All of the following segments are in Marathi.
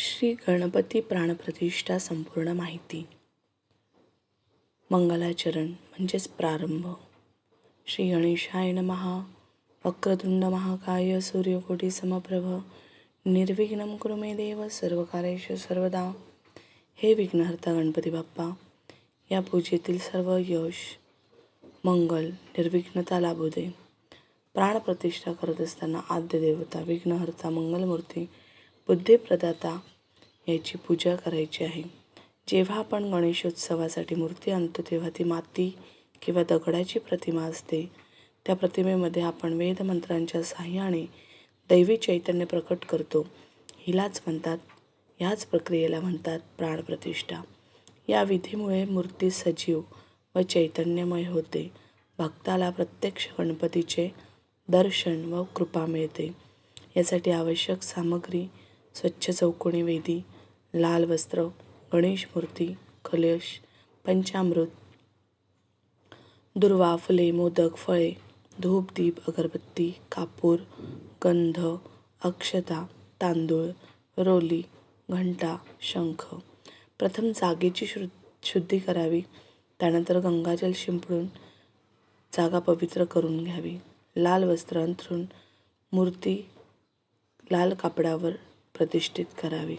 श्री गणपती प्राणप्रतिष्ठा संपूर्ण माहिती. मंगलाचरण म्हणजेच प्रारंभ. श्री गणेशाय महा वक्रतुंड महाकाय सूर्यकोटी समप्रभ. निर्विघ्न कुरु मे देव सर्व सर्वदा. हे विघ्नहर्ता गणपती बाप्पा या पूजेतील सर्व यश मंगल निर्विघ्नता लाभू दे. प्राणप्रतिष्ठा करत असताना आद्य देवता विघ्नहर्ता मंगलमूर्ती बुद्धिप्रदाता याची पूजा करायची आहे. जेव्हा आपण गणेशोत्सवासाठी मूर्ती आणतो तेव्हा ती माती किंवा दगडाची प्रतिमा असते. त्या प्रतिमेमध्ये आपण वेदमंत्रांच्या साह्याने दैवी चैतन्य प्रकट करतो. हिलाच म्हणतात ह्याच प्रक्रियेला म्हणतात प्राणप्रतिष्ठा. या विधीमुळे मूर्ती सजीव व चैतन्यमय होते. भक्ताला प्रत्यक्ष गणपतीचे दर्शन व कृपा मिळते. यासाठी आवश्यक सामग्री स्वच्छ चौकोनी वेदी लाल वस्त्र गणेश मूर्ती कलश पंचामृत दुर्वा फुले मोदक फळे धूप दीप अगरबत्ती कापूर गंध अक्षता तांदूळ रोली घंटा शंख. प्रथम जागेची शु शुद्धी करावी. त्यानंतर गंगाजल शिंपडून जागा पवित्र करून घ्यावी. लाल वस्त्र अंथरून मूर्ती लाल कापडावर प्रतिष्ठित करावी.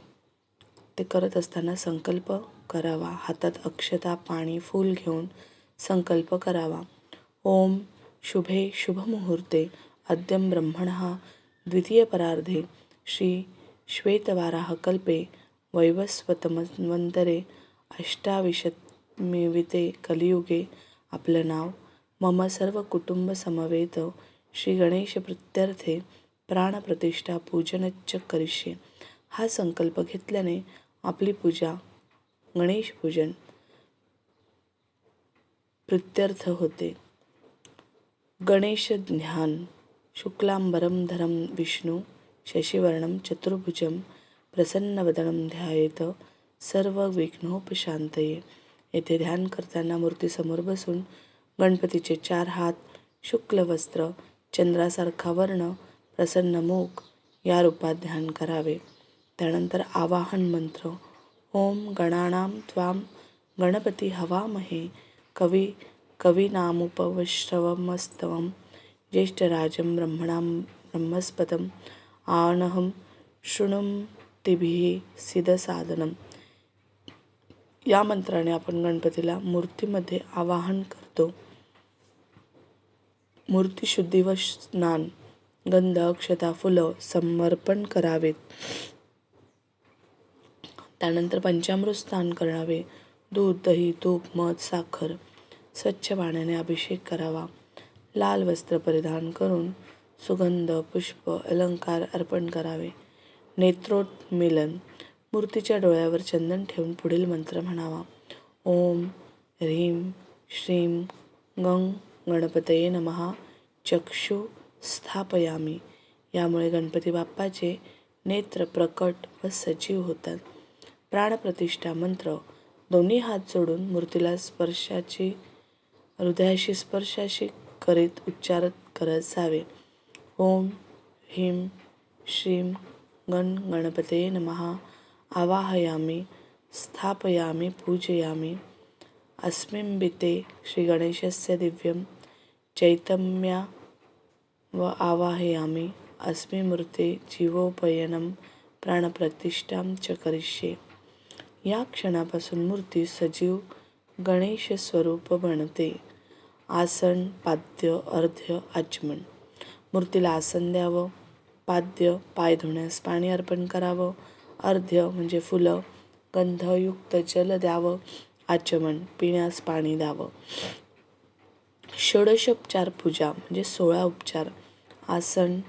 ते करत असताना संकल्प करावा. हातात अक्षता पाणी फूल घेऊन संकल्प करावा. ओम शुभे शुभमुहूर्ते अद्यम ब्रह्मण द्वितीय परार्धे श्री श्वेतवाराह कल्पे वैवस्वतमन्वंतरे अष्टाविशतमिविते कलियुगे आपलं नाव मम सर्व कुटुंब समवेत श्री गणेश प्रत्यर्थे प्राणप्रतिष्ठा पूजनच्च करिष्ये. हा संकल्प घेतल्याने आपली पूजा गणेश पूजन प्रित्यर्थ होते. गणेश ध्यान शुक्लांबरम धरम विष्णू शशिवर्णम चतुर्भुजम प्रसन्नवदनम ध्यायेत सर्व विघ्नोपशांतये येथे ध्यान करताना मूर्तीसमोर बसून गणपतीचे चार हात शुक्ल वस्त्र चंद्रासारखा वर्ण प्रसन्नमुख या रूपात ध्यान करावे. त्यानंतर आवाहन मंत्र ओम गणानाम त्वाम गणपती हवामहे कवी कवीनामुपवश्रवमस्तव ज्येष्ठराजं ब्रह्मणां ब्रह्मस्पदम् आनहं शृणुं शृणुमतिभिः सिदसाधनं या मंत्राने आपण गणपतीला मूर्तीमध्ये आवाहन करतो. मूर्तीशुद्धी व स्नान. गंध अक्षता फुलं समर्पण करावेत. त्यानंतर पंचामृत स्नान करावे. दूध दही तूप मध साखर स्वच्छ पाण्याने अभिषेक करावा. लाल वस्त्र परिधान करून सुगंध पुष्प अलंकार अर्पण करावे. नेत्रोत मिलन मूर्तीच्या डोळ्यावर चंदन ठेवून पुढील मंत्र म्हणावा. ओम ह्रीं श्रीम गंग गणपतये नमहा चक्षु स्थापयामी. यामुळे गणपती बाप्पाचे नेत्र प्रकट व सजीव होतात. प्राणप्रतिष्ठा मंत्र. दोन्ही हात जोडून मूर्तीला स्पर्शाची हृदयाशी स्पर्शाशी करीत उच्चारत करत जावे. ओम ह्रीं श्रीं गण गणपते नमहा आवाहयामी स्थापयामी पूजयामी. अस्मिंबिते श्रीगणेशस्य दिव्यं चैतम्या व आवाहयामी अस्मि मूर्ते जीवोपयनं प्राणप्रतिष्ठां च करिष्ये. या क्षणापासून मूर्ती सजीव गणेश स्वरूप बनते. आसन पाद्य अर्ध्य आचमन मूर्तीला आसन द्यावं. पाद्य पाय धुण्यास पाणी अर्पण करावं. अर्ध्य म्हणजे फुलं. गंधयुक्त जल द्यावं. आचमन पिण्यास पाणी द्यावं. षोडशोपचार पूजा म्हणजे सोळा उपचार. आसन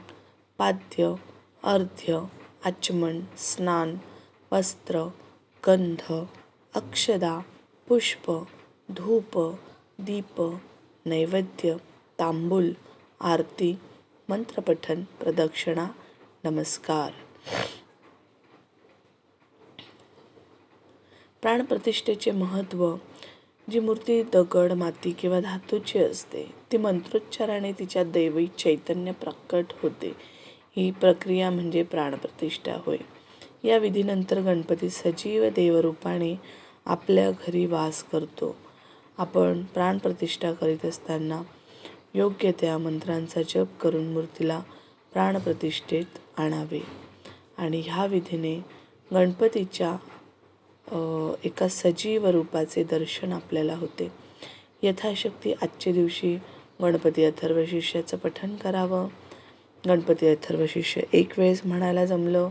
पाद्य अर्ध्य आचमन स्नान वस्त्र गंध अक्षदा पुष्प धूप दीप नैवेद्य तांबूल आरती मंत्रपठन प्रदक्षिणा नमस्कार. प्राणप्रतिष्ठेचे महत्त्व जी मूर्ती दगड माती किंवा धातूची असते ती मंत्रोच्चाराने तिच्या दैवी चैतन्य प्रकट होते. ही प्रक्रिया म्हणजे प्राणप्रतिष्ठा होय. या विधीनंतर गणपती सजीव देवरूपाने आपल्या घरी वास करतो. आपण प्राणप्रतिष्ठा करीत असताना योग्य त्या मंत्रांचा जप करून मूर्तीला प्राणप्रतिष्ठेत आणावे. आणि ह्या विधीने गणपतीच्या एका सजीव रूपाचे दर्शन आपल्याला होते. यथाशक्ती आजच्या दिवशी गणपती अथर्व शिष्याचं पठण करावं. गणपती अथर्व शिष्य एक वेळेस म्हणायला जमलं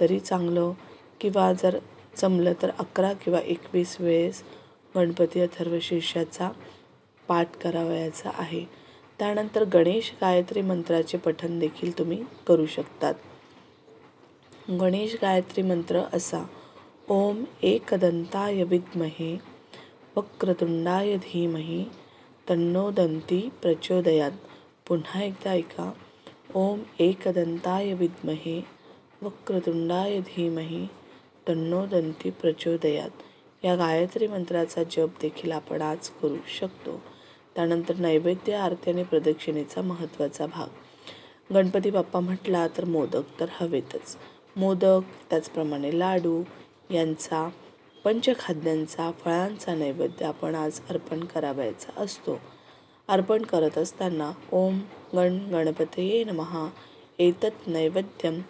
तरी चांगलं किंवा जर जमलं तर अकरा किंवा एकवीस वेळेस गणपती अथर्व शिष्याचा पाठ करावयाचा आहे. त्यानंतर गणेश गायत्री मंत्राचे पठण देखील तुम्ही करू शकतात. गणेश गायत्री मंत्र असा ओम एकदंताय विद्महे वक्रतुंडाय धीमही तन्नो दंती प्रचोदयात। पुन्हा एकदा ऐका ओम एकदंताय विद्महे वक्रतुंडाय धीमही तन्नो दंती प्रचोदयात। या गायत्री मंत्राचा जप देखील आपण आज करू शकतो. त्यानंतर नैवेद्य आरती आणि प्रदक्षिणेचा महत्त्वाचा भाग. गणपती बाप्पा म्हटला तर मोदक तर हवेतच. मोदक त्याचप्रमाणे लाडू यांचा पंचखाद्यांचा फळांचा नैवेद्य आपण आज अर्पण करावयाचा असतो. अर्पण करत असताना ओम गण गणपतये नमहा एतत् नैवेद्यम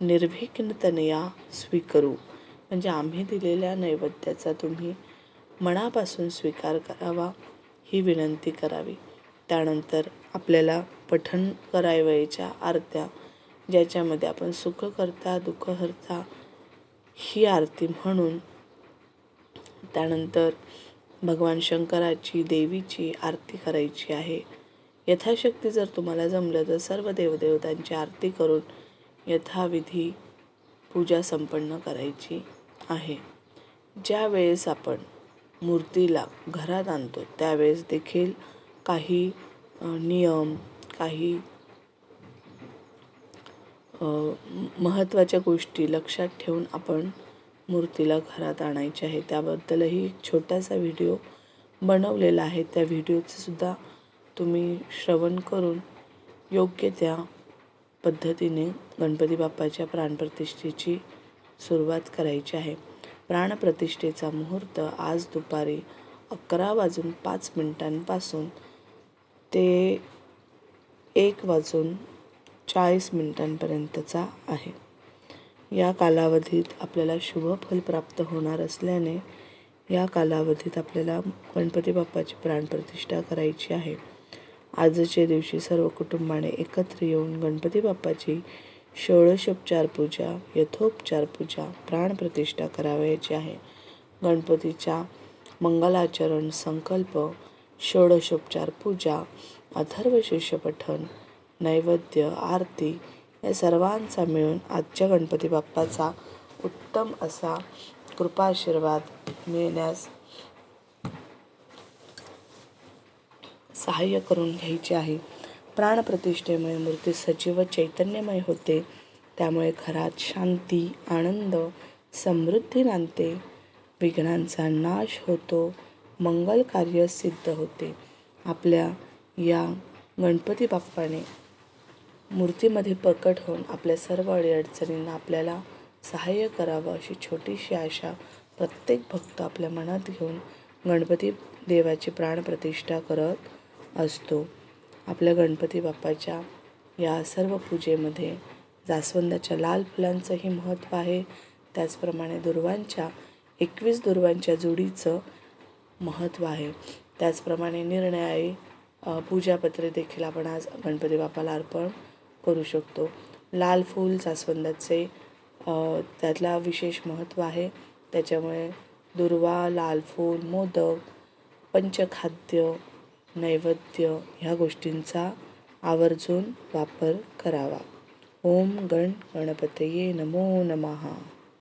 निर्विघ्नतनया स्वीकरू. म्हणजे आम्ही दिलेल्या नैवेद्याचा तुम्ही मनापासून स्वीकार करावा ही विनंती करावी. त्यानंतर आपल्याला पठण करावयाच्या आरत्या ज्याच्यामध्ये आपण सुख करता दुःख हरता ही आरती म्हणून त्यानंतर भगवान शंकराची देवीची आरती करायची आहे. यथाशक्ती जर तुम्हाला जमलं तर सर्व देवदेवतांची आरती करून यथाविधी पूजा संपन्न करायची आहे. ज्या वेळेस आपण मूर्तीला घरात आणतो त्यावेळेस देखील काही नियम काही महत्त्वाच्या गोष्टी लक्षात ठेवून आपण मूर्तीला घरात आणायची आहे. त्याबद्दलही एक छोटासा व्हिडिओ बनवलेला आहे. त्या व्हिडिओचंसुद्धा तुम्ही श्रवण करून योग्य त्या पद्धतीने गणपती बाप्पाच्या प्राणप्रतिष्ठेची सुरुवात करायची आहे. प्राणप्रतिष्ठेचा मुहूर्त आज दुपारी अकरा वाजून पाच मिनिटांपासून ते एक वाजून चाळीस मिनिटांपर्यंतचा आहे. या कालावधीत आपल्याला शुभ फल प्राप्त होणार असल्याने या कालावधीत आपल्याला गणपती बाप्पाची प्राणप्रतिष्ठा करायची आहे. आजच्या दिवशी सर्व कुटुंबाने एकत्र येऊन गणपती बाप्पाची षोडशोपचार पूजा यथोपचार पूजा प्राणप्रतिष्ठा करावयाची आहे. गणपतीच्या मंगलाचरण संकल्प षोडशोपचार पूजा अथर्व शिष्यपठण नैवेद्य आरती या सर्वांचा मिळून आजच्या गणपती बाप्पाचा उत्तम असा कृपाशीर्वाद मिळण्यास सहाय्य करून घ्यायचे आहे. प्राणप्रतिष्ठेमुळे मूर्ती सजीव चैतन्यमय होते. त्यामुळे घरात शांती आनंद समृद्धी नांदते. विघ्नांचा नाश होतो. मंगल कार्य सिद्ध होते. आपल्या या गणपती बाप्पाने मूर्तीमध्ये प्रकट होऊन आपल्या सर्व अडीअडचणींना आपल्याला सहाय्य करावं अशी छोटीशी आशा प्रत्येक भक्त आपल्या मनात घेऊन गणपती देवाची प्राणप्रतिष्ठा करत असतो. आपल्या गणपती बाप्पाच्या या सर्व पूजेमध्ये जास्वंदाच्या लाल फुलांचंही महत्त्व आहे. त्याचप्रमाणे दुर्वांच्या एकवीस दुर्वांच्या जोडीचं महत्त्व आहे. त्याचप्रमाणे निर्णयाई पूजापत्रे देखील आपण आज गणपती बाप्पाला अर्पण करू शकतो. लाल फूल जास्वंदाचे त्यातला विशेष महत्त्व आहे. त्याच्यामुळे दुर्वा लाल फूल मोदक पंचखाद्य नैवेद्य ह्या गोष्टींचा आवर्जून वापर करावा. ओम गण गणपतये नमो नमः.